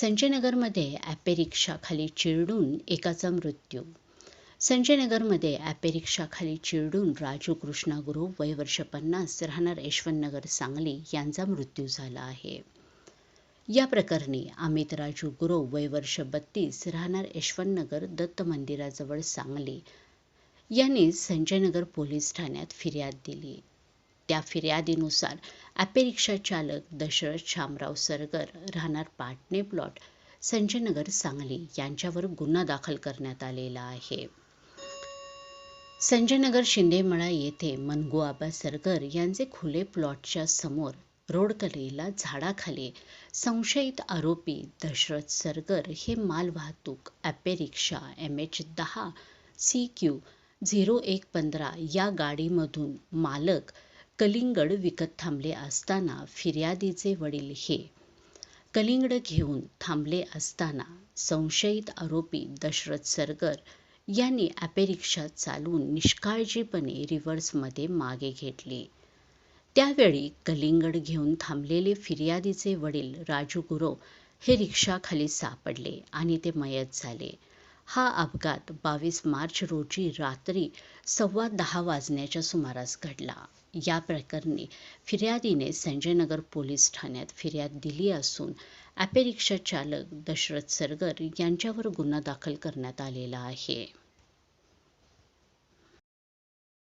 संजयनगरमध्ये Ape रिक्षाखाली चिरडून एकाचा मृत्यू. संजयनगरमध्ये ॲपे रिक्षाखाली चिरडून राजू कृष्णा गुरु वय वर्ष पन्नास राहणार यशवंतनगर सांगली यांचा मृत्यू झाला आहे. या प्रकरणी अमित राजू गुरव वय वर्ष बत्तीस राहणार यशवंतनगर दत्त मंदिराजवळ सांगली. यांनी संजयनगर पोलीस ठाण्यात फिर्याद दिली. त्या फिर्यादीनुसार ॲपेरिक्षा चालक दशरथ शामराव सरगर राहणार पाटणे प्लॉट संजयनगर सांगली यांच्यावर गुन्हा दाखल करण्यात आलेला आहे. संजयनगर शिंदेमळा येथे मनगू आबा सरगर यांचे खुले प्लॉटच्या समोर रोडकलेला झाडाखाली संशयित आरोपी दशरथ सरगर हे माल वाहतूक एम एच दहा सी क्यू झिरो एक पंधरा या गाडीमधून मालक कलिंगड विकत थांबले असताना फिर्यादीचे वडील हे कलिंगड घेऊन थांबले असताना संशयित आरोपी दशरथ सरगर यांनी ॲपेरिक्षा चालवून निष्काळजीपणे रिव्हर्समध्ये मागे घेतली. त्यावेळी कलिंगड घेऊन थांबलेले फिर्यादीचे वडील राजू गुरव हे रिक्षाखाली सापडले आणि ते मयत झाले. हा अपघात बावीस मार्च रोजी रात्री सव्वा दहा वाजण्याच्या सुमारास घडला. या प्रकरणी फिर्यादीने संजयनगर पोलीस ठाण्यात फिर्याद दिली असून ॲपेरिक्षा चालक दशरथ सरगर यांच्यावर गुन्हा दाखल करण्यात आलेला आहे.